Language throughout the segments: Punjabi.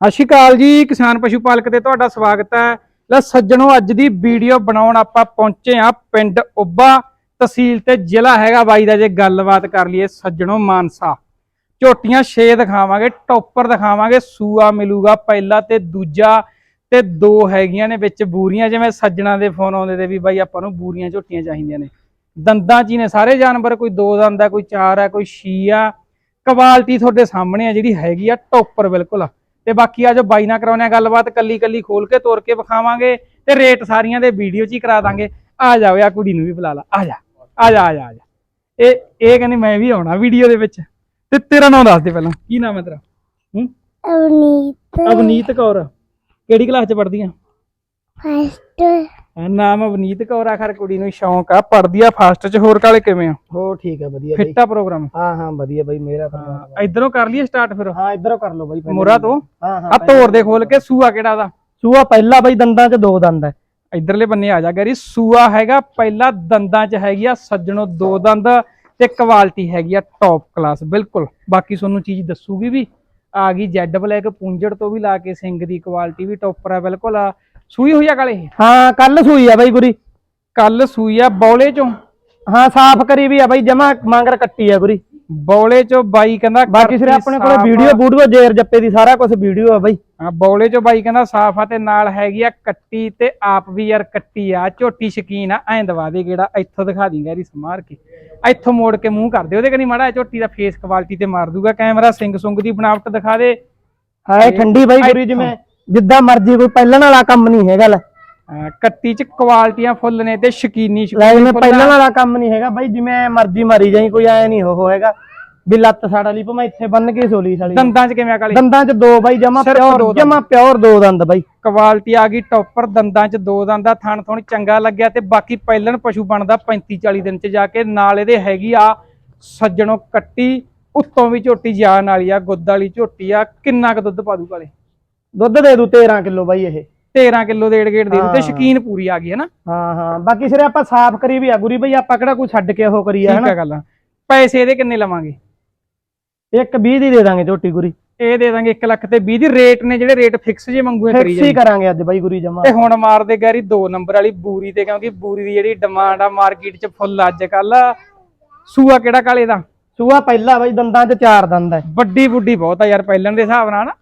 ਸਤਿ ਸ਼੍ਰੀ ਅਕਾਲ ਜੀ, ਕਿਸਾਨ ਪਸ਼ੂ ਪਾਲਕ ਤੇ ਤੁਹਾਡਾ ਸਵਾਗਤ ਹੈ। ਲੈ ਸੱਜਣੋ, ਅੱਜ ਦੀ ਵੀਡੀਓ ਬਣਾਉਣ ਆਪਾਂ ਪਹੁੰਚੇ ਆ ਪਿੰਡ ਉੱਬਾ ਤਹਿਸੀਲ ਤੇ ਜ਼ਿਲ੍ਹਾ ਹੈਗਾ ਬਾਈ ਦਾ, ਜੇ ਗੱਲਬਾਤ ਕਰ ਲਈਏ ਸੱਜਣੋ ਮਾਨਸਾ। ਝੋਟੀਆਂ 6 ਦਿਖਾਵਾਂਗੇ, ਟੌਪਰ ਦਿਖਾਵਾਂਗੇ, ਸੂਆ ਮਿਲੂਗਾ ਪਹਿਲਾ ਤੇ ਦੂਜਾ ਤੇ ਦੋ ਹੈਗੀਆਂ ਨੇ ਵਿੱਚ ਬੂਰੀਆਂ, ਜਿਵੇਂ ਸੱਜਣਾ ਦੇ ਫੋਨ ਆਉਂਦੇ ਤੇ ਵੀ ਬਾਈ ਆਪਾਂ ਨੂੰ ਬੂਰੀਆਂ ਝੋਟੀਆਂ ਚਾਹੀਦੀਆਂ ਨੇ। ਦੰਦਾਂ 'ਚ ਹੀ ਨੇ ਸਾਰੇ ਜਾਨਵਰ, ਕੋਈ ਦੋ ਦੰਦ ਆ, ਕੋਈ ਚਾਰ ਆ, ਕੋਈ ਛੀ ਆ। ਕੁਆਲਿਟੀ ਤੁਹਾਡੇ ਸਾਹਮਣੇ ਆ ਜਿਹੜੀ ਹੈਗੀ ਆ, ਟੌਪਰ ਬਿਲਕੁਲ। ਤੇ ਬਾਕੀ ਆ ਜੋ ਬਾਈ ਨਾਲ ਕਰਾਉਣੇ ਗੱਲਬਾਤ ਕੱਲੀ ਕੱਲੀ ਖੋਲ ਕੇ ਤੋੜ ਕੇ ਵਿਖਾਵਾਂਗੇ ਤੇ ਰੇਟ ਸਾਰੀਆਂ ਦੇ ਵੀਡੀਓ 'ਚ ਹੀ ਕਰਾ ਦਾਂਗੇ। ਆ ਜਾ ਓਏ ਆ ਕੁੜੀ ਨੂੰ ਵੀ ਬੁਲਾ ਲਾ। ਆ ਜਾ ਆ ਜਾ ਆ ਜਾ ਇਹ ਇਹ ਕਹਿੰਦੀ ਮੈਂ ਵੀ ਆਉਣਾ ਵੀਡੀਓ ਦੇ ਵਿੱਚ। ਤੇ ਤੇਰਾ ਨਾਮ ਦੱਸ ਦੇ ਪਹਿਲਾਂ। ਕੀ ਨਾਮ ਹੈ ਤੇਰਾ? ਹੂੰ? ਅਵਨੀਤ। ਅਵਨੀਤ ਕੌਰ। ਕਿਹੜੀ ਕਲਾਸ 'ਚ ਪੜ੍ਹਦੀ ਆ? ਫਸਟ ਨਾਮ ਅਵਨੀਤ ਕੌਰ ਆਖਰ ਕੁੜੀ ਨੂੰ ਸ਼ੌਂਕ ਆ। ਪੜ੍ਹਦੀ ਆ ਫਾਸਟ 'ਚ ਹੋਰ ਕਾਲੇ ਕਿਵੇਂ ਆ? ਹੋ ਠੀਕ ਹੈ ਵਧੀਆ ਬਾਈ ਫਿੱਟਾ ਪ੍ਰੋਗਰਾਮ? ਹਾਂ ਹਾਂ ਵਧੀਆ ਬਾਈ ਮੇਰਾ ਪਰਿਵਾਰ ਇਧਰੋਂ ਕਰ ਲਈਏ ਸਟਾਰਟ ਫਿਰ? ਹਾਂ ਇਧਰੋਂ ਕਰ ਲਓ ਬਾਈ ਪਹਿਲਾਂ। ਮੁਰਾ ਤੋਂ? ਹਾਂ ਹਾਂ ਆ ਤੋੜ ਦੇ ਖੋਲ ਕੇ ਸੂਆ ਕਿਹੜਾ ਦਾ? ਸੂਆ ਪਹਿਲਾ ਬਾਈ ਦੰਦਾਂ 'ਚ ਦੋ ਦੰਦ ਹੈ ਇਧਰਲੇ ਬੰਨੇ ਆ ਜਾ ਗੈਰੀ ਸੂਆ ਹੈਗਾ ਪਹਿਲਾ ਦੰਦਾਂ 'ਚ ਹੈਗੀ ਆ ਸੱਜਣੋ ਦੋ ਦੰਦ ਤੇ ਕੁਆਲਿਟੀ ਹੈਗੀ ਆ ਟੌਪ ਕਲਾਸ ਬਿਲਕੁਲ। ਬਾਕੀ ਤੁਹਾਨੂੰ ਚੀਜ਼ ਦੱਸੂਗੀ ਵੀ ਆ ਗਈ ਜੈਡ ਬਲੈਕ ਪੁੰਜੜ ਤੋਂ ਵੀ ਲਾ ਕੇ ਸਿੰਘ ਦੀ ਕੁਆਲਿਟੀ ਵੀ ਟੌਪਰ ਆ ਬਿਲਕੁਲ ਆ। ਸੂਈ ਹੋਈ ਆ ਕਾਲੇ? ਹਾਂ ਕੱਲ ਸੂਈ ਆ ਬਾਈ ਗੁਰੀ ਕੱਲ ਸੂਈ ਆ ਬੌਲੇ ਚੋਂ। ਹਾਂ ਸਾਫ਼ ਕਰੀ ਵੀ ਆ ਬਾਈ ਜਮਾ ਮੰਗਰ ਕੱਟੀ ਆ ਗੁਰੀ ਬੌਲੇ ਚੋਂ ਬਾਈ ਕਹਿੰਦਾ ਬਾਕੀ ਸਿਰੇ ਆਪਣੇ ਕੋਲੇ। ਵੀਡੀਓ ਬੂਡੀਓ ਜੇਰ ਜੱਪੇ ਦੀ ਸਾਰਾ ਕੁਝ ਵੀਡੀਓ ਆ ਬਾਈ। ਹਾਂ ਬੌਲੇ ਚੋਂ ਬਾਈ ਕਹਿੰਦਾ ਸਾਫ਼ ਆ ਤੇ ਨਾਲ ਹੈਗੀ ਆ ਕੱਟੀ ਤੇ ਆਪ ਵੀ ਯਾਰ ਕੱਟੀ ਆ। ਝੋਟੀ ਸ਼ਕੀਨ ਆ ਐਂ ਦਵਾ ਦੇ ਕਿਹੜਾ ਇੱਥੋਂ ਦਿਖਾ ਦੀ ਗੈਰੀ ਸਮਾਰ ਕੇ। ਇੱਥੋਂ ਮੋੜ ਕੇ ਮੂੰਹ ਕਰ ਦੇ ਉਹਦੇ ਕਨੀ ਮਾੜਾ ਝੋਟੀ ਦਾ ਫੇਸ ਕੁਆਲਿਟੀ ਤੇ ਮਾਰ ਦੂਗਾ। ਕੈਮਰਾ ਸਿੰਘ ਸੁੰਗ ਦੀ ਬਣਾਵਟ ਦਿਖਾ ਦੇ। ਹਾਂ ਇਹ ਠੰਡੀ ਬਾਈ ਗੁਰੀ ਜਿਵੇਂ ਜਿੱਦਾਂ ਮਰਜ਼ੀ ਕੋਈ ਪਹਿਲਣ ਵਾਲਾ ਕੰਮ ਨਹੀਂ ਹੈਗਾ ਲੈ। ਹਾਂ, ਕੱਟੀ ਚ ਕੁਆਲਿਟੀਆਂ ਫੁੱਲ ਨੇ ਤੇ ਸ਼ਕੀਨੀ ਲੈ ਜਿਵੇਂ ਫੁੱਲ। ਆ। ਵਾਲਾ ਕੰਮ ਨਹੀਂ ਹੈਗਾ ਬਾਈ ਜਿਵੇਂ ਮਰਜ਼ੀ ਮਾਰੀ ਜਾਈ ਕੋਈ ਐ ਨਹੀਂ ਉਹ ਹੈਗਾ ਵੀ ਲੱਤ ਸਾੜ ਵਾਲੀ ਭਾਵੇਂ ਇੱਥੇ ਬੰਨ ਕੇ ਸੋਲੀ ਸਾਲੀ। ਦੰਦਾਂ ਚ ਕਿਵੇਂ ਆ ਕਾਲੀ? ਦੰਦਾਂ 'ਚ ਦੋ ਬਾਈ ਜਮਾ ਸਿਰਫ ਦੋ ਪਿਓਰ ਦੰਦ। ਜਮਾ ਪਿਓਰ ਦੋ ਦੰਦ ਬਾਈ। ਕੁਆਲਿਟੀ ਆ ਗਈ ਟੌਪਰ ਦੰਦਾਂ ਚ ਦੋ ਦੰਦਾਂ ਥਣ ਥਣ ਚੰਗਾ ਲੱਗਿਆ ਤੇ ਬਾਕੀ ਪਹਿਲਣ ਪਸ਼ੂ ਬਣਦਾ 35 40 ਦਿਨ ਚ ਜਾ ਕੇ। ਨਾਲ ਇਹਦੇ ਹੈਗੀ ਆ ਸੱਜਣੋ ਕੱਟੀ ਉੱਤੋਂ ਵੀ ਝੋਟੀ ਜਾਨ ਵਾਲੀ ਆ ਗੁੱਦ ਵਾਲੀ ਝੋਟੀ ਆ ਕਿੰਨਾ ਕੁ ਦੁੱਧ ਪਾ ਦੂ ਕਾਲੇ? ਦੁੱਧ ਦੇ ਦੂ 13 ਕਿਲੋ ਬਾਈ ਇਹ। 13 ਕਿਲੋ ਦੇ ਏੜ-ਗੇੜ ਦੇ ਦੂ ਤੇ ਹਾਂ। ਸ਼ਕੀਨ ਪੂਰੀ ਆ ਗਈ ਹੈ ਨਾ। ਹਾਂ ਹਾਂ। ਬਾਕੀ ਸਿਰੇ ਆਪਾਂ ਸਾਫ਼ ਕਰੀ ਵੀ ਆ ਗੁਰੀ ਬਈ ਆਪਾਂ ਕਿਹੜਾ ਕੋਈ ਛੱਡ ਕੇ ਉਹ ਕਰੀ ਆ ਠੀਕ ਹਨਾ? ਆ ਗੱਲ। ਪੈਸੇ ਇਹਦੇ ਕਿੰਨੇ ਲਵਾਂਗੇ? ਇੱਕ 20 ਦੀ ਦੇ ਦਾਂਗੇ ਝੋਟੀ ਗੁਰੀ। ਇਹ ਦੇ ਦਾਂਗੇ 1 ਲੱਖ ਤੇ 20 ਦੀ। ਰੇਟ ਨੇ ਜਿਹੜੇ ਰੇਟ ਫਿਕਸ ਜੇ ਮੰਗੂਏ ਕਰੀ ਫਿਕਸ ਹੀ ਜਾਂਦੇ। ਕਰਾਂਗੇ ਅੱਜ ਬਾਈ ਗੁਰੀ ਜਮਾ। ਤੇ ਹੁਣ ਮਾਰਦੇ ਗੈਰੀ 2 ਨੰਬਰ ਵਾਲੀ ਬੂਰੀ ਤੇ ਕਿਉਂਕਿ ਬੂਰੀ ਦੀ ਜਿਹੜੀ ਡਿਮਾਂਡ ਆ ਮਾਰਕੀਟ 'ਚ ਫੁੱਲ ਅੱਜ ਕੱਲ ਸੂਆ ਕਿਹੜਾ ਕਾਲੇ ਦਾ? ਸੂਆ ਪਹਿਲਾ ਬਾਈ ਦੰਦਾਂ 'ਚ ਚਾਰ ਦੰਦ ਹੈ। ਵੱਡੀ ਬੁੱਢੀ ਬਹੁਤ ਆ ਯਾਰ ਪਹਿਲਣ ਦੇ ਹਿਸਾਬ ਨਾਲ। ਨਾ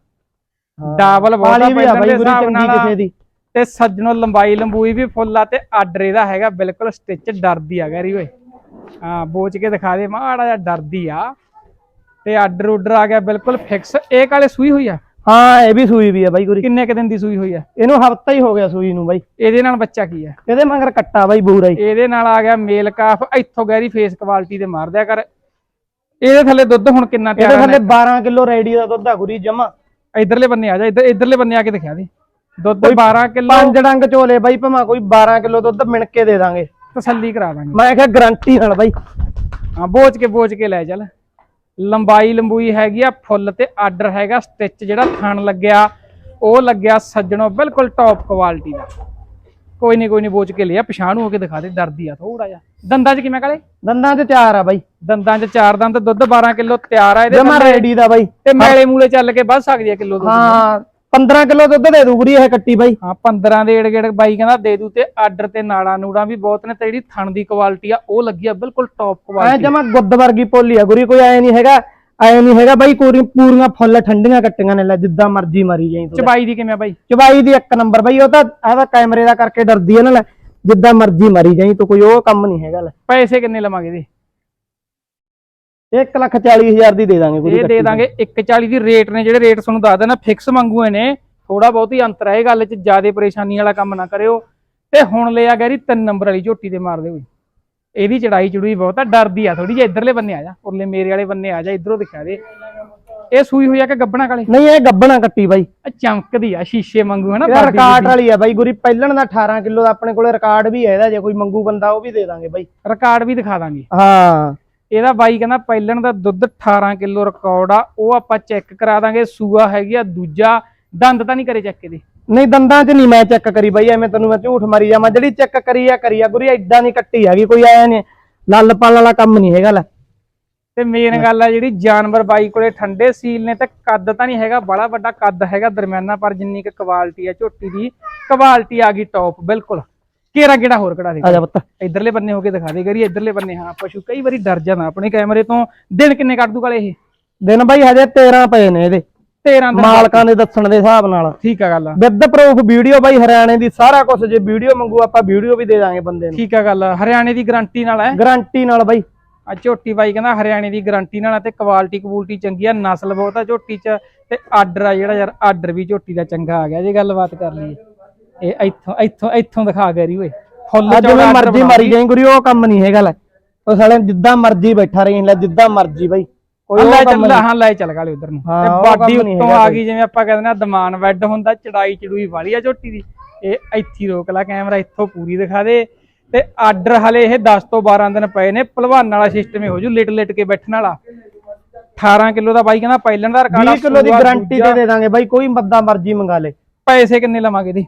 ਡਬਲ ਵਾਲੀ ਵੀ ਆ ਬਾਈ ਦੇ ਗੁਰੀ ਚੰਗੀ ਕਿਸੇ ਦੀ। ਤੇ ਸੱਜਣੋ ਲੰਬਾਈ ਲੰਬੂਈ ਵੀ ਫੁੱਲ ਆ ਤੇ ਆਰਡਰ ਇਹਦਾ ਹੈਗਾ ਬਿਲਕੁਲ ਸਟਿਚ ਡਰਦੀ ਆ ਗੈਰੀ ਓਏ। ਹਾਂ ਬੋਚ ਕੇ ਦਿਖਾ ਦੇ ਮਾੜਾ ਜਿਹਾ ਡਰਦੀ ਆ। ਤੇ ਆਰਡਰ ਉਡਰ ਆ ਗਿਆ ਬਿਲਕੁਲ ਫਿਕਸ ਇਹ ਕਾਲੇ ਸੂਈ ਹੋਈ ਆ? ਹਾਂ ਇਹ ਵੀ ਸੂਈ ਵੀ ਆ ਬਾਈ ਗੁਰੀ ਕਿੰਨੇ ਕ ਦਿਨ ਦੀ ਸੂਈ ਹੋਈ ਆ? ਇਹਨੂੰ ਹਫਤਾ ਹੀ ਹੋ ਗਿਆ ਸੂਈ ਨੂੰ ਬਾਈ। ਇਹਦੇ ਨਾਲ ਬੱਚਾ ਕੀ ਆ? ਇਹਦੇ ਮਗਰ ਕੱਟਾ ਬਾਈ ਬੂਰਾ ਹੀ। ਇਹਦੇ ਨਾਲ ਆ ਗਿਆ ਮੇਲ ਕਾਫ ਇੱਥੋਂ ਗੈਰੀ ਫੇਸ ਕੁਆਲਿਟੀ ਤੇ ਮਾਰ ਦਿਆ ਕਰ। ਇਹਦੇ ਥੱਲੇ ਦੁੱਧ ਹੁਣ ਕਿੰਨਾ ਇਹਦੇ ਤਿਆਰ ਥੱਲੇ 12 ਕਿਲੋ ਰੈਡੀ ਦਾ ਦੁੱਧ ਆ ਗੁਰੀ ਜਮਾ। ਇਧਰਲੇ ਬੰਨੇ ਆ ਜਾ ਇੱਧਰ ਇਧਰਲੇ ਬੰਨੇ ਆ ਕੇ ਦਿਖਾ ਦੇ ਦੁੱਧ 12 ਕਿਲੋ ਪੰਜ ਡੰਗ ਝੋਲੇ ਬਾਈ ਭਾਵੇਂ ਕੋਈ 12 ਕਿਲੋ ਦੁੱਧ ਮਿਣ ਕੇ ਦੇ ਦਾਂਗੇ। ਤਸੱਲੀ ਕਰਾ ਦਾਂਗੇ। ਮੈਂ ਕਿਹਾ ਗਾਰੰਟੀ ਨਾਲ ਬਾਈ। ਹਾਂ ਬੋਝ ਕੇ ਬੋਝ ਕੇ ਲੈ ਚੱਲ। ਲੰਬਾਈ ਲੰਬੂਈ ਹੈਗੀ ਆ ਫੁੱਲ ਤੇ ਆਰਡਰ ਹੈਗਾ ਸਟਿਚ ਜਿਹੜਾ ਥਣ ਲੱਗਿਆ ਉਹ ਲੱਗਿਆ ਸੱਜਣੋ ਬਿਲਕੁਲ ਟੌਪ ਕੁਆਲਿਟੀ ਦਾ। ਕੋਈ ਨਹੀਂ ਕੋਈ ਨਹੀਂ ਬੋਝ ਕੇ ਲਿਆ ਪਛਾਣ ਹੋ ਕੇ ਦਿਖਾ ਦੇ ਡਰਦੀ ਆ ਥੋੜਾ ਜਿਹਾ। ਦੰਦਾਂ 'ਚ ਕਿਵੇਂ ਕਾਲੇ? ਦੰਦਾਂ 'ਚ ਚਾਰ ਆ ਬਾਈ। ਦੰਦਾਂ 'ਚ ਚਾਰ ਦੰਦ ਦੁੱਧ 12 ਕਿਲੋ ਤਿਆਰ ਆ ਇਹਦੇ ਜਮਾ ਰੈਡੀ ਦਾ ਬਾਈ। ਤੇ ਮੈਲੇ ਮੂਲੇ ਚੱਲ ਕੇ ਵੱਧ ਸਕਦੀ ਆ ਕਿਲੋ ਦੁੱਧ ਹਾਂ 15 ਕਿਲੋ ਦੁੱਧ ਦੇ ਦੂ ਗੁਰੀ ਇਹ ਕੱਟੀ ਬਾਈ। ਹਾਂ 15 ਦੇ ਏੜ ਗੇੜ ਬਾਈ ਕਹਿੰਦਾ ਦੇ ਦੂ ਤੇ ਆਰਡਰ ਤੇ ਨਾੜਾ ਨੂੜਾ ਵੀ ਬਹੁਤ ਨੇ ਤੇ ਜਿਹੜੀ ਥਣ ਦੀ ਕੁਆਲਿਟੀ ਆ ਉਹ ਲੱਗੀ ਆ ਬਿਲਕੁਲ ਟੌਪ ਐ ਕੁਆਲਿਟੀ ਜਮਾ ਗੁੱਦ ਵਰਗੀ ਪੋਲੀ ਆ ਗੁਰੀ ਕੋਈ ਐ ਨਹੀਂ ਹੈਗਾ। ਐ ਨਹੀਂ ਹੈਗਾ ਬਾਈ ਪੂਰੀ ਪੂਰੀਆਂ ਫੁੱਲ ਠੰਡੀਆਂ ਕੱਟੀਆਂ ਨੇ ਲੈ ਜਿੱਦਾਂ ਮਰਜ਼ੀ ਮਾਰੀ ਜਾਈ ਤੂੰ ਚਬਾਈ ਦੀ ਕਿਵੇਂ ਆ ਬਾਈ? ਚਬਾਈ ਦੀ ਇੱਕ ਨੰਬਰ ਬਾਈ ਉਹ ਤਾਂ ਇਹਦਾ ਕੈਮਰੇ ਦਾ ਕਰਕੇ ਡਰਦੀ ਹੈ ਨਾ ਲੈ ਜਿੱਦਾਂ ਮਰਜ਼ੀ ਮਾਰੀ ਜਾਈ ਤੂੰ ਕੋਈ ਉਹ ਕੰਮ ਨਹੀਂ ਹੈਗਾ ਲੈ। ਪੈਸੇ ਕਿੰਨੇ ਲਵਾਂਗੇ ਇਹਦੇ? 1 ਲੱਖ 40 ਹਜ਼ਾਰ ਦੀ ਦੇ ਦਾਂਗੇ ਗੁਰੀ ਇਹ ਦੇ ਦਾਂਗੇ 140 ਦੀ ਰੇਟ ਨੇ ਜਿਹੜੇ ਰੇਟ ਤੁਹਾਨੂੰ ਦੱਸ ਦੇਣਾ ਫਿਕਸ ਮੰਗੂਏ ਨੇ ਥੋੜਾ ਬਹੁਤ ਹੀ ਅੰਤਰ ਹੈ ਇਹ ਗੱਲ 'ਚ ਜ਼ਿਆਦਾ ਪਰੇਸ਼ਾਨੀ ਵਾਲਾ ਕੰਮ ਨਾ ਕਰਿਓ। ਤੇ ਹੁਣ ਲਿਆ ਗੈਰੀ ਤਿੰਨ ਨੰਬਰ ਵਾਲੀ ਝੋਟੀ ਤੇ ਮਾਰ ਦਿਓ ਇਹਦੀ ਚੜਾਈ ਚੜੂਈ ਬਹੁਤ ਆ ਡਰਦੀ ਆ ਥੋੜੀ ਜਿਹੀ ਇਧਰਲੇ ਬੰਨੇ ਆ ਜਾ ਉਰਲੇ ਮੇਰੇ ਵਾਲੇ ਬੰਨੇ ਆ ਜਾ ਇਧਰੋਂ ਦਿਖਾ ਦੇ। ਇਹ ਸੂਈ ਹੋਈ ਆ ਕਿ ਗੱਬਣਾ ਕਾਲੇ? ਨਹੀਂ ਇਹ ਗੱਬਣਾ ਕੱਟੀ ਬਾਈ। ਆ ਚਮਕਦੀ ਆ ਸ਼ੀਸ਼ੇ ਵਾਂਗੂ ਹਨਾ ਬਾਡੀ ਰਿਕਾਰਡ। ਵਾਲੀ ਆ ਬਾਈ ਗੁਰੀ ਪਹਿਲਣ ਦਾ 18 ਕਿਲੋ ਦਾ ਆਪਣੇ ਕੋਲੇ ਰਿਕਾਰਡ ਵੀ ਹੈ ਇਹਦਾ ਜੇ ਕੋਈ ਮੰਗੂ ਬੰਦਾ ਉਹ ਵੀ ਦੇ ਦਾਂਗੇ ਬਾਈ। ਰਿਕਾਰਡ ਵੀ ਦਿਖਾ ਦਾਂਗੇ। ਹਾਂ। ਇਹਦਾ ਬਾਈ ਕਹਿੰਦਾ ਪਹਿਲਣ ਦਾ ਦੁੱਧ 18 ਕਿਲੋ ਰਿਕਾਰਡ ਆ ਉਹ ਆਪਾਂ ਚੈੱਕ ਕਰਾ ਦਾਂਗੇ ਸੂਆ ਹੈਗੀ ਆ ਦੂਜਾ ਦੰਦ ਤਾਂ ਨਹੀਂ ਕਰੇ ਚੈੱਕ ਇਹਦੇ। ਨਹੀਂ ਦੰਦਾਂ 'ਚ ਨਹੀਂ ਮੈਂ ਚੈੱਕ ਕਰੀ ਬਾਈ ਐਵੇਂ ਤੈਨੂੰ ਮੈਂ ਝੂਠ ਮਾਰੀ ਜਾਵਾਂ। ਜਿਹੜੀ ਚੈੱਕ ਕਰੀ ਆ ਕਰੀ ਆ। ਗੁਰੀ ਐਡਾ ਨਹੀਂ ਕੱਟੀ ਹੈਗੀ ਕੋਈ ਐ ਨਹੀਂ। ਲੱਲ ਪਲ ਵਾਲਾ ਕੰਮ ਨਹੀਂ ਹੈਗਾ ਲੈ। ਤੇ ਮੇਨ ਗੱਲ ਆ ਜਿਹੜੀ ਜਾਨਵਰ ਬਾਈ ਕੋਲੇ ਠੰਡੇ ਸੀਲ ਨੇ ਤੇ ਕੱਦ ਤਾਂ ਨਹੀਂ ਹੈਗਾ ਬੜਾ ਵੱਡਾ ਕੱਦ ਹੈਗਾ ਦਰਮਿਆਨਾ ਪਰ ਜਿੰਨੀ ਕੁ ਕੁਆਲਿਟੀ ਆ ਝੋਟੀ ਦੀ ਕੁਆਲਿਟੀ ਆ ਗਈ ਟੌਪ ਬਿਲਕੁਲ। ਕੇਰਾ ਕਿਹੜਾ ਹੋਰ ਕਢਾ ਦੇ। ਆ ਜਾ ਪੁੱਤ। ਇਧਰਲੇ ਬੰਨੇ ਹੋ ਕੇ ਦਿਖਾ ਦੇ ਕਰੀ ਇਧਰਲੇ ਬੰਨੇ ਹਾਂ ਪਸ਼ੂ ਕਈ ਵਾਰੀ ਡਰ ਜਾਂਦਾ ਆਪਣੇ ਕੈਮਰੇ ਤੋਂ ਦਿਨ ਕਿੰਨੇ ਕੱਢ ਦੂਗਾ ਇਹ? ਦਿਨ ਬਾਈ ਹਜੇ 13 ਪਏ ਨੇ ਇਹਦੇ। 13 ਦਿਨ ਮਾਲਕਾਂ ਦੇ ਦੱਸਣ ਦੇ ਹਿਸਾਬ ਨਾਲ। ਠੀਕ ਆ ਗੱਲ ਵਿਦ ਪ੍ਰੂਫ ਵੀਡੀਓ ਬਾਈ ਹਰਿਆਣੇ ਦੀ ਸਾਰਾ ਕੁਝ ਜੇ ਵੀਡੀਓ ਮੰਗੂ ਆਪਾਂ ਵੀਡੀਓ ਵੀ ਦੇ ਦਾਂਗੇ ਬੰਦੇ ਨੂੰ। ਠੀਕ ਆ ਗੱਲ ਹਰਿਆਣੇ ਦੀ ਗਾਰੰਟੀ ਨਾਲ ਹੈ? ਗਾਰੰਟੀ ਨਾਲ ਬਾਈ। ਆ ਝੋਟੀ ਬਾਈ ਕਹਿੰਦਾ ਹਰਿਆਣੇ ਦੀ ਗਾਰੰਟੀ ਨਾਲ ਤੇ ਕੁਆਲਿਟੀ ਕਬੂਲਟੀ ਚੰਗੀ ਆ ਨਸਲ ਬਹੁਤ ਆ ਝੋਟੀ ਚ ਤੇ ਆਰਡਰ ਆ ਜਿਹੜਾ ਯਾਰ ਆਰਡਰ ਵੀ ਝੋਟੀ ਦਾ ਚੰਗਾ ਆ ਗਿਆ ਜੇ ਗੱਲਬਾਤ ਕਰ ਲਈਏ। ਇਹ ਇੱਥੋਂ ਇੱਥੋਂ ਇੱਥੋਂ ਦਿਖਾ ਗਰੀ ਓਏ ਫੁੱਲ ਜਿਵੇਂ ਮਰਜ਼ੀ ਮਾਰੀ ਜਾਈਂ ਗੁਰੀ ਉਹ ਕੰਮ ਨਹੀਂ ਹੈਗਾ ਲੈ। ਉਹ ਸਾਲੇ ਜਿੱਦਾਂ ਮਰਜ਼ੀ ਬੈਠਾ ਰਹੀ ਲੈ ਜਿੱਦਾਂ ਮਰਜ਼ੀ ਬਾਈ। ਕੋਈ ਲੈ ਚੱਲ ਹਾਂ ਲੈ ਚੱਲ ਗਾਲੇ ਉਧਰ ਨੂੰ। ਤੇ ਬਾਡੀ ਉੱਤੋਂ ਆ। ਗਈ ਜਿਵੇਂ ਆਪਾਂ ਕਹਿੰਦੇ ਨਾ ਦਮਾਨ ਵੈਡ ਹੁੰਦਾ ਚੜਾਈ ਚੜੂਈ ਵਾਲੀ ਆ ਝੋਟੀ ਦੀ। ਇਹ ਇੱਥੇ ਰੋਕ ਲੈ ਕੈਮਰਾ ਇੱਥੋਂ ਪੂਰੀ ਦਿਖਾ ਦੇ। ਤੇ ਆਰਡਰ ਹਲੇ ਇਹ 10 ਤੋਂ 12 ਦਿਨ ਪਏ ਨੇ ਭਲਵਾਨ ਵਾਲਾ ਸਿਸਟਮ ਹੀ ਹੋ ਜੂ ਲਿਟ ਲਿਟ ਕੇ ਬੈਠਣ ਵਾਲਾ। 18 ਕਿਲੋ ਦਾ ਬਾਈ ਕਹਿੰਦਾ ਪਹਿਲਣ ਦਾ ਰਿਕਾਰਡ 20 ਕਿਲੋ ਦੀ ਗਾਰੰਟੀ ਤੇ ਦੇ ਦਾਂਗੇ ਬਾਈ ਕੋਈ ਬੰਦਾ ਮਰਜ਼ੀ ਮੰਗਾ ਲੇ। ਪੈਸੇ ਕਿੰਨੇ ਲਵਾਂਗੇ ਦੀ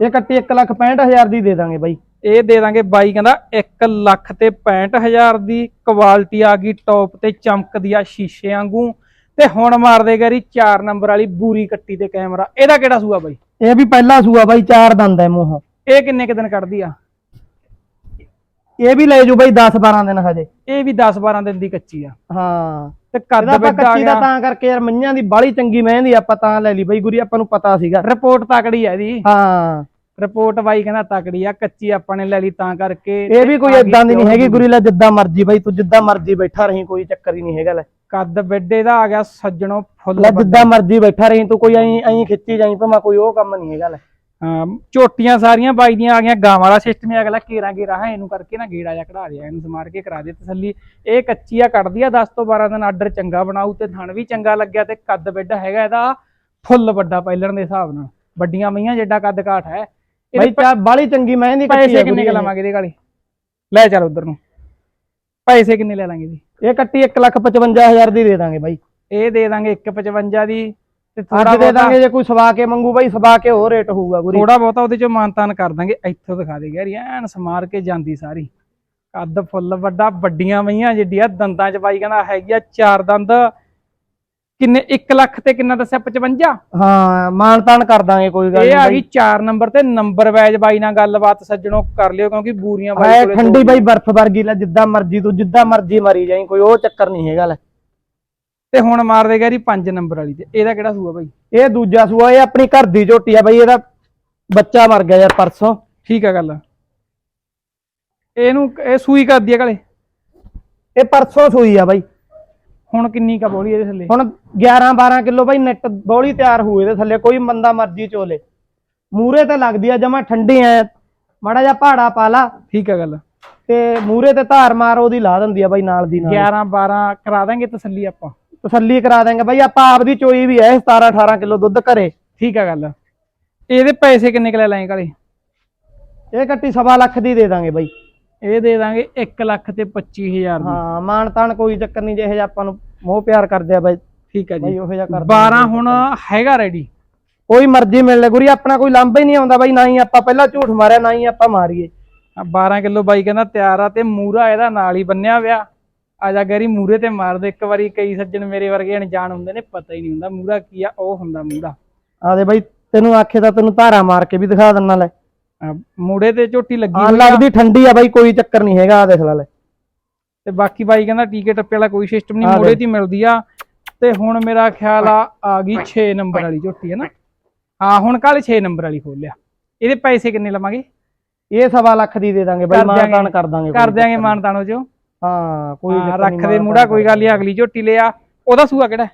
ਇਹ ਕੱਟੀ 1 ਲੱਖ 65000 ਦੀ ਦੇ ਦਾਂਗੇ ਬਾਈ। ਇਹ ਦੇ ਦਾਂਗੇ ਬਾਈ ਕਹਿੰਦਾ 1 ਲੱਖ ਤੇ 65000 ਦੀ ਕੁਆਲਿਟੀ ਆ ਗਈ ਟੌਪ ਤੇ ਚਮਕਦੀ ਆ ਸ਼ੀਸ਼ੇ ਵਾਂਗੂ। ਤੇ ਹੁਣ ਮਾਰ ਦੇ ਗਰੀ 4 ਨੰਬਰ ਵਾਲੀ ਬੂਰੀ ਕੱਟੀ ਤੇ ਕੈਮਰਾ ਇਹਦਾ ਕਿਹੜਾ ਸੂਆ ਬਾਈ? ਇਹ ਵੀ ਪਹਿਲਾ ਸੂਆ ਬਾਈ ਚਾਰ ਦੰਦ ਹੈ ਮੂੰਹ। ਇਹ ਕਿੰਨੇ ਕੁ ਦਿਨ ਕੱਢਦੀ ਆ? ਇਹ ਵੀ ਲੈ ਜੂ ਬਾਈ 10 12 ਦਿਨ ਹਜੇ। ਇਹ ਵੀ 10 12 ਦਿਨ ਦੀ ਕੱਚੀ ਆ। ਹਾਂ। ਤੇ ਕੱਦ ਆ ਕੱਚੀ ਦਾ ਤਾਂ ਕਰਕੇ ਯਾਰ ਮਈਆਂ ਦੀ ਬਾਲੀ ਚੰਗੀ ਮਹਿੰਦੀ ਆਪਾਂ ਤਾਂ ਲੈ ਲਈ ਬਾਈ ਗੁਰੀ ਆਪਾਂ ਨੂੰ ਪਤਾ ਸੀਗਾ। ਰਿਪੋਰਟ ਤਕੜੀ ਆ ਇਹਦੀ। ਹਾਂ। ਰਿਪੋਰਟ ਬਾਈ ਕਹਿੰਦਾ ਤਕੜੀ ਆ ਕੱਚੀ ਆਪਾਂ ਨੇ ਲੈ ਲਈ ਤਾਂ ਕਰਕੇ। ਇਹ ਵੀ ਕੋਈ ਇਦਾਂ ਦੀ ਨਹੀਂ ਹੈਗੀ ਗੁਰੀ ਲੈ ਜਿੱਦਾਂ ਮਰਜ਼ੀ ਬਾਈ ਤੂੰ ਜਿੱਦਾਂ ਮਰਜ਼ੀ ਬੈਠਾ ਰਹੀਂ ਕੋਈ ਚੱਕਰ ਹੀ ਨਹੀਂ ਹੈਗਾ ਲੈ। ਕੱਦ ਬੈਡੇ ਦਾ ਆ ਗਿਆ ਸੱਜਣੋ ਫੁੱਲ ਲੈ ਜਿੱਦਾਂ ਮਰਜ਼ੀ ਬੈਠਾ ਰਹੀਂ ਤੂੰ ਕੋਈ ਐਂ ਐਂ ਖਿੱਚੀ ਜਾਈਂ ਭਾਵੇਂ ਕੋਈ ਉਹ ਕੰਮ ਨਹੀਂ ਹੈਗਾ ਲੈ। ਹਾਂ ਝੋਟੀਆਂ ਸਾਰੀਆਂ ਬਾਈ ਦੀਆਂ ਆ ਗਈਆਂ ਗਾਂ ਵਾਲਾ ਸਿਸਟਮ ਹੈ ਅਗਲਾ ਕੇਰਾ ਕੇਰਾ ਹੈ ਇਹਨੂੰ ਕਰਕੇ ਨਾ ਗੇੜਾ ਜਾਂ ਕਢਾ ਦਿਆ ਇਹਨੂੰ ਸਮਾਰ ਕੇ ਕਰਾ ਦੇ ਤਸੱਲੀ। ਇਹ ਕੱਚੀ ਆ ਕੱਢਦੀ ਆ 10 ਤੋਂ 12 ਦਿਨ ਆਰਡਰ ਚੰਗਾ ਬਣਾਉ ਤੇ ਥਣ ਵੀ ਚੰਗਾ ਲੱਗਿਆ ਤੇ ਕੱਦ ਬੈਡ ਹੈਗਾ ਇਹਦਾ ਫੁੱਲ ਵੱਡਾ ਪਹਿਲਣ ਦੇ ਹਿਸਾਬ ਨਾਲ। ਵੱਡੀਆਂ ਮਈਆਂ ਜਿੱਡਾ ਕੱਦ ਕਾਠ ਹੈ ਬਾਈ ਚਾ ਬਾਲੀ ਚੰਗੀ ਮਹਿੰਦੀ ਕੱਟੀ ਪੈਸੇ ਕਿੰਨੇ ਕੁ ਲਵਾਂਗੇ ਇਹਦੇ ਗਾਲੀ ਲੈ ਚੱਲ ਉਧਰ ਨੂੰ। ਪੈਸੇ ਕਿੰਨੇ ਲੈ ਲਾਂਗੇ ਜੀ? ਇਹ ਕੱਟੀ 155000 ਦੀ ਦੇ ਦਾਂਗੇ ਬਾਈ। ਇਹ ਦੇ ਦਾਂਗੇ 155 ਦੀ ਤੇ ਥੋੜਾ ਦੇ ਦਾਂਗੇ ਜੇ ਕੋਈ ਸਵਾ ਕੇ ਮੰਗੂ ਬਾਈ ਸਵਾ ਕੇ ਹੋਰ ਰੇਟ ਹੋਊਗਾ ਗੁਰੀ। ਥੋੜਾ ਬਹੁਤਾ ਉਹਦੇ ਚੋਂ ਮਾਨਤਾਨ ਕਰ ਦਾਂਗੇ। ਇੱਥੋਂ ਦਿਖਾ ਦੇ ਯਾਰ ਐਨ ਸਮਾਰ ਕੇ ਜਾਂਦੀ ਸਾਰੀ। ਕੱਦ ਫੁੱਲ ਵੱਡਾ ਵੱਡੀਆਂ ਮਈਆਂ ਜਿੱਡੀਆਂ ਦੰਦਾਂ ਚ ਬਾਈ ਕਹਿੰਦਾ ਹੈਗੀ ਆ ਚਾਰ ਦੰਦ। ਕਿੰਨੇ 1 ਲੱਖ ਤੇ ਕਿੰਨਾ ਦੱਸਿਆ? 55 ਹਾਂ ਮਾਨ ਤਾਨ ਕਰ ਦਾਂਗੇ ਕੋਈ ਗੱਲ ਇਹ ਨਹੀਂ ਆ ਬਾਈ। ਗਈ 4 ਨੰਬਰ ਤੇ ਨੰਬਰ ਵੈਜ ਬਾਈ ਨਾਲ ਗੱਲਬਾਤ ਸੱਜਣੋ ਕਰ ਲਿਓ ਕਿਉਂਕਿ ਬੂਰੀਆਂ ਬਾਈ ਕੋਲੇ ਠੰਡੀ ਬਾਈ ਬਰਫ਼ ਵਰਗੀ ਲੈ ਜਿੱਦਾਂ ਮਰਜ਼ੀ ਤੂੰ ਜਿੱਦਾਂ ਮਰਜ਼ੀ ਮਾਰੀ ਜਾਈਂ ਕੋਈ ਉਹ ਚੱਕਰ ਨਹੀਂ ਹੈਗਾ ਲੈ। ਤੇ ਹੁਣ ਮਾਰ ਦੇਗਾ ਜੀ 5 ਨੰਬਰ ਵਾਲੀ ਤੇ ਇਹਦਾ ਕਿਹੜਾ ਸੂਆ ਬਾਈ? ਇਹ ਦੂਜਾ ਸੂਆ ਇਹ ਆਪਣੀ ਘਰ ਦੀ ਝੋਟੀ ਆ ਬਾਈ ਇਹਦਾ ਬੱਚਾ ਮਰ ਗਿਆ ਯਾਰ ਪਰਸੋਂ। ਠੀਕ ਆ ਗੱਲ। ਇਹਨੂੰ ਇਹ ਸੂਈ ਕਰਦੀ ਆ ਗਲੇ ਇਹ ਪਰਸੋਂ ਸੂਈ ਆ ਬਾਈ। ਹੁਣ ਕਿੰਨੀ ਕਾ ਬੋਲੀ ਇਹਦੇ ਥੱਲੇ? ਹੁਣ 11 12 ਕਿਲੋ ਬਾਈ ਨੈਟ ਬੌਲੀ ਤਿਆਰ ਹੋਏ ਇਹਦੇ ਥੱਲੇ ਕੋਈ ਬੰਦਾ ਮਰਜ਼ੀ ਚੋਲੇ। ਮੂਰੇ ਤੇ ਲੱਗਦੀ ਆ ਜਮਾ ਠੰਡੀ ਐ ਮਾੜਾ ਜਿਹਾ ਪਹਾੜਾ ਪਾ ਲਾ। ਠੀਕ ਆ ਗੱਲ। ਤੇ ਮੂਰੇ ਤੇ ਧਾਰ ਮਾਰ ਉਹਦੀ ਲਾ ਦਿੰਦੀ ਆ ਬਾਈ ਨਾਲ ਦੀ ਨਾਲ। 11 12 ਕਰਾ ਦਾਂਗੇ ਤਸੱਲੀ ਆਪਾਂ। ਤਸੱਲੀ ਕਰਾ ਦਾਂਗੇ ਬਾਈ ਆਪਾਂ ਆਪਦੀ ਚੋਈ ਵੀ ਐ 17 18 ਕਿਲੋ ਦੁੱਧ ਘਰੇ। ਠੀਕ ਆ ਗੱਲ। ਇਹਦੇ ਪੈਸੇ ਕਿੰਨੇ ਕੁ ਲੈ ਲਾਂਗੇ ਕਾਲੇ ਇਹ ਕੱਟੀ ਸਵਾ ਲੱਖ ਦੀ ਦੇ ਦਾਂਗੇ ਬਾਈ। ਇਹ ਦੇ ਦਾਂਗੇ 1 ਲੱਖ ਤੇ 25000 ਦੀ। ਹਾਂ ਮਾਨ ਤਾਨ ਕੋਈ ਚੱਕਰ ਨਹੀਂ ਜਿਹੇ ਆਪਾਂ ਨੂੰ ਮੋਹ ਪਿਆਰ ਕਰਦੇ ਆ ਬਾਈ। ਠੀਕ ਬਾਈ ਜੀ। ਉਹੋ ਜਿਹਾ ਕਰ 12 ਹੁਣ ਹੈਗਾ ਰੈਡੀ ਕੋਈ ਮਰਜ਼ੀ ਮਿਲ ਲੈ ਗੁਰੀ ਆਪਣਾ ਕੋਈ ਲਾਂਭਾ ਹੀ ਨਹੀਂ ਆਉਂਦਾ ਬਾਈ ਨਾ ਹੀ ਆਪਾਂ ਪਹਿਲਾਂ ਝੂਠ ਮਾਰਿਆ ਨਾ ਹੀ ਆਪਾਂ ਮਾਰੀਏ। 12 ਕਿਲੋ ਬਾਈ ਕਹਿੰਦਾ ਤਿਆਰ ਆ ਤੇ ਮੂਰਾ ਇਹਦਾ ਨਾਲ ਹੀ ਬੰਨਿਆ ਵਿਆ। ਆ ਜਾ ਗਰੀ ਮੂਰੇ ਤੇ ਮਾਰ ਦੇ ਇੱਕ ਵਾਰੀ ਕਈ ਸੱਜਣ ਮੇਰੇ ਵਰਗੇ ਅਣਜਾਣ ਹੁੰਦੇ ਨੇ ਪਤਾ ਹੀ ਨਹੀਂ ਹੁੰਦਾ ਮੂਰਾ ਕੀ ਆ ਉਹ ਹੁੰਦਾ ਮੂਰਾ। ਆਦੇ ਬਾਈ ਤੈਨੂੰ ਆਖੇ ਤਾਂ ਤੈਨੂੰ ਧਾਰਾ ਮਾਰ ਕੇ ਵੀ ਦਿਖਾ ਦਿੰਨਾ ਲੈ। ਮੂੜੇ ਤੇ ਝੋਟੀ ਲੱਗੀ ਹਾਂ ਹੋਈ ਆ। ਲੱਗਦੀ ਠੰਡੀ ਆ ਬਾਈ ਕੋਈ ਚੱਕਰ ਨਹੀਂ ਹੈਗਾ ਆ ਦੇਖ ਲੈ ਲੈ। ਤੇ ਬਾਕੀ ਬਾਈ ਕਹਿੰਦਾ ਟੀਕੇ ਟੱਪੇ ਵਾਲਾ ਕੋਈ ਸਿਸਟਮ ਨਹੀਂ ਮੂੜੇ। ਦੀ ਮਿਲਦੀ ਆ। ਤੇ ਹੁਣ ਮੇਰਾ ਖਿਆਲ ਆ ਆ ਗਈ 6 ਨੰਬਰ ਵਾਲੀ ਝੋਟੀ ਹੈ ਨਾ। ਹਾਂ ਹੁਣ ਕੱਲ 6 ਨੰਬਰ ਵਾਲੀ ਖੋਲਿਆ ਇਹਦੇ ਪੈਸੇ ਕਿੰਨੇ ਲਵਾਂਗੇ? ਇਹ ਸਵਾ ਲੱਖ ਦੀ ਦੇ ਦਾਂਗੇ ਬਾਈ ਕਰ ਮਾਨ ਤਾਨ ਦਿਆਂਗੇ। ਕਰ ਦਾਂਗੇ ਕਰ ਕੋਈ ਦਿਆਂਗੇ ਚੱਕਰ ਮਾਨਤਾਨੋ ਜੋ ਨਹੀਂ। ਹਾਂ ਕੋਈ ਹਾਂ ਚੱਕਰ ਰੱਖ ਨਹੀਂ, ਦੇ ਮੂੜਾ ਕੋਈ ਗੱਲ ਨਹੀਂ ਅਗਲੀ ਝੋਟੀ ਲਿਆ। ਉਹਦਾ ਸੂਆ ਕਿਹੜਾ? ਹੈ?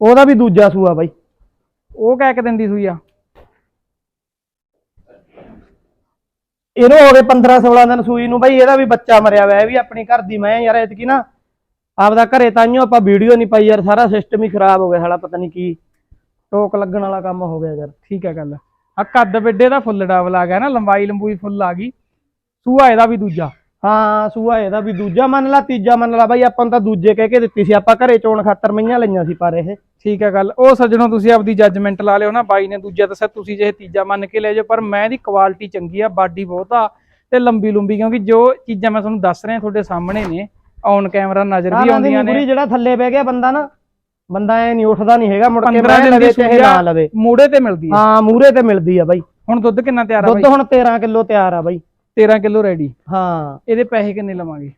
ਉਹਦਾ ਵੀ ਦੂਜਾ ਸੂਆ ਬਾਈ। ਉਹ ਕਹਿ ਕੇ ਦਿੰਦੀ ਸੂਈ ਆ। ਇਹਨੂੰ ਹੋ ਗਏ 15 16 ਦਿਨ ਸੂਈ ਨੂੰ ਬਾਈ, ਇਹਦਾ ਵੀ ਬੱਚਾ ਮਰਿਆ ਹੋਇਆ, ਇਹ ਵੀ ਆਪਣੀ ਘਰ ਦੀ ਮੈਂ ਯਾਰ, ਐਤਕੀ ਨਾ ਆਪਦਾ ਘਰੇ ਤਾਈਓ ਆਪਾਂ ਵੀਡੀਓ ਨਹੀਂ ਪਾਈ ਯਾਰ, ਸਾਰਾ ਸਿਸਟਮ ਹੀ ਖਰਾਬ ਹੋ ਗਿਆ ਸਾਲਾ, ਪਤਾ ਨਹੀਂ ਕੀ। ਟੋਕ ਲੱਗਣ ਵਾਲਾ ਕੰਮ ਹੋ ਗਿਆ ਯਾਰ, ਠੀਕ ਹੈ ਗੱਲ। ਆ ਕੱਦ ਵੱਡੇ ਦਾ ਫੁੱਲ ਡਬਲ ਆ ਗਿਆ ਨਾ, ਲੰਬਾਈ ਲੰਬੂਈ ਫੁੱਲ ਆ ਗਈ। ਸੂਆ ਇਹਦਾ ਵੀ ਦੂਜਾ। ਹਾਂ ਸੂਆ ਇਹਦਾ ਵੀ ਦੂਜਾ ਮੰਨ ਲਾ ਤੀਜਾ ਮੰਨ ਲਾ। ਬਾਈ ਆਪਾਂ ਨੂੰ ਤਾਂ ਦੂਜੇ ਕਹਿ ਕੇ ਦਿੱਤੀ ਸੀ। ਆਪਾਂ ਘਰੇ ਚੋਣ ਖਾਤਰ ਮਈਆਂ ਲਈਆਂ ਸੀ ਪਰ ਇਹ। ਠੀਕ ਹੈ ਗੱਲ। ਉਹ ਸੱਜਣੋ ਤੁਸੀਂ ਆਪਦੀ ਜੱਜਮੈਂਟ ਲਾ ਲਿਓ ਨਾ। ਬਾਈ ਨੇ ਦੂਜਾ ਦੱਸਿਆ ਤੁਸੀਂ ਜੇ ਤੀਜਾ ਮੰਨ ਕੇ ਲੈ ਜਾਓ। ਪਰ ਮੈਂ ਦੀ ਕੁਆਲਿਟੀ ਚੰਗੀ ਆ ਬਾਡੀ ਬਹੁਤ ਆ ਤੇ ਲੰਬੀ ਲੰਬੀ ਕਿਉਂਕਿ ਜੋ ਚੀਜ਼ਾਂ ਮੈਂ ਤੁਹਾਨੂੰ ਦੱਸ ਰਿਹਾ ਤੁਹਾਡੇ ਸਾਹਮਣੇ ਨੇ ਔਨ ਕੈਮਰਾ ਨਜ਼ਰ ਵੀ ਆਉਂਦੀਆਂ ਨੇ। ਜਿਹੜਾ ਥੱਲੇ ਬਹਿ ਗਿਆ ਬੰਦਾ ਨਾ ਬੰਦਾ ਐ ਨਹੀਂ ਉੱਠਦਾ ਨਹੀਂ ਹੈਗਾ। ਮੁੜ ਕੇ 15 ਮੈਂ ਲਵੇ ਚਾਹੇ ਨਾ ਆ ਲਵੇ। ਮੂੜੇ ਤੇ ਮਿਲਦੀ ਹੈ ਹਾਂ ਮੂਰੇ ਤੇ ਮਿਲਦੀ ਆ ਬਾਈ। ਹੁਣ ਦੁੱਧ ਕਿੰਨਾ ਤਿਆਰ ਆ ਦੁੱਧ ਬਾਈ? ਹੁਣ 13 ਕਿਲੋ ਤਿਆਰ ਆ ਬਾਈ। 13 ਕਿਲੋ ਰੈਡੀ। ਹਾਂ। ਇਹਦੇ ਪੈਸੇ ਕਿੰਨੇ ਲਵਾਂਗੇ?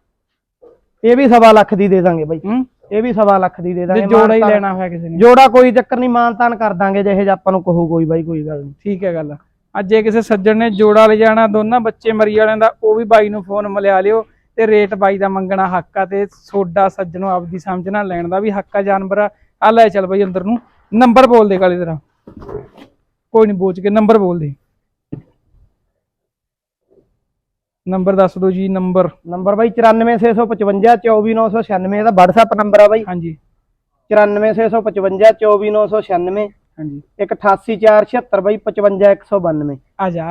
ਇਹ ਵੀ ਸਵਾ ਲੱਖ ਦੀ ਦੇ ਦਾਂਗੇ ਬਾਈ। ਹੂੰ? ਇਹ ਵੀ ਸਵਾ ਲੱਖ ਦੀ ਦੇ ਜੇ ਦਾਂਗੇ ਜੋੜਾ ਹੀ ਲੈਣਾ ਹੋਇਆ ਕਿਸੇ ਨੇ। ਜੋੜਾ ਕੋਈ ਚੱਕਰ ਨਹੀਂ ਮਾਨਤਾਨ ਕਰ ਦਾਂਗੇ ਜਿਹੇ ਆਪਾਂ ਨੂੰ ਕਹੂ ਕੋਈ ਬਾਈ ਕੋਈ ਗੱਲ ਨਹੀਂ। ਠੀਕ ਹੈ ਗੱਲ। ਅੱਜ ਜੇ ਕਿਸੇ ਸੱਜਣ ਨੇ ਜੋੜਾ ਲੈ ਜਾਣਾ ਦੋਨਾਂ ਬੱਚੇ ਮਰੀ ਵਾਲਿਆਂ ਦਾ ਉਹ ਵੀ ਬਾਈ ਨੂੰ ਫੋਨ ਮਿਲਿਆ ਲਿਓ ਤੇ ਰੇਟ ਬਾਈ ਦਾ ਮੰਗਣਾ ਹੱਕ ਆ ਤੇ ਸੋਡਾ ਸੱਜਣੋਂ ਆਪਦੀ ਸਮਝ ਨਾਲ ਲੈਣ ਦਾ ਵੀ ਹੱਕ ਆ ਜਾਨਵਰ ਆ। ਲੈ ਚੱਲ ਬਾਈ ਅੰਦਰ ਨੂੰ। ਨੰਬਰ ਬੋਲ ਦੇ ਕਾਲੀ ਤਰ੍ਹਾਂ ਕੋਈ ਨਹੀਂ ਬੋਚ ਕੇ ਨੰਬਰ ਬੋਲ ਦੇ। ਨੰਬਰ ਦੱਸ ਦਿਓ ਜੀ ਨੰਬਰ। ਨੰਬਰ ਬਾਈ 94655 24996 ਇਹਦਾ WhatsApp ਨੰਬਰ ਆ ਬਾਈ। ਹਾਂਜੀ। 94655 24996 ਹਾਂਜੀ। ਇੱਕ 88476 ਬਾਈ 55192 ਆ ਜਾ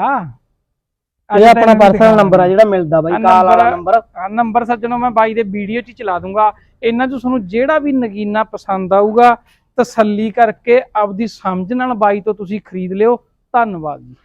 ਇਹ ਆਪਣਾ ਪਰਸਨਲ ਨੰਬਰ ਆ ਜਿਹੜਾ ਮਿਲਦਾ ਬਾਈ ਕਾਲ ਵਾਲਾ ਨੰਬਰ- ਆ ਨੰਬਰ। ਸੱਜਣੋ ਮੈਂ ਬਾਈ ਦੇ ਵੀਡੀਓ 'ਚ ਚਲਾ ਦੂੰਗਾ। ਇਹਨਾਂ 'ਚ ਤੁਹਾਨੂੰ ਜਿਹੜਾ ਵੀ ਨਗੀਨਾ ਪਸੰਦ ਆਊਗਾ ਤਸੱਲੀ ਕਰਕੇ ਆਪਦੀ ਸਮਝ ਨਾਲ ਬਾਈ ਤੋਂ ਤੁਸੀਂ ਖਰੀਦ ਲਿਓ। ਧੰਨਵਾਦ ਜੀ।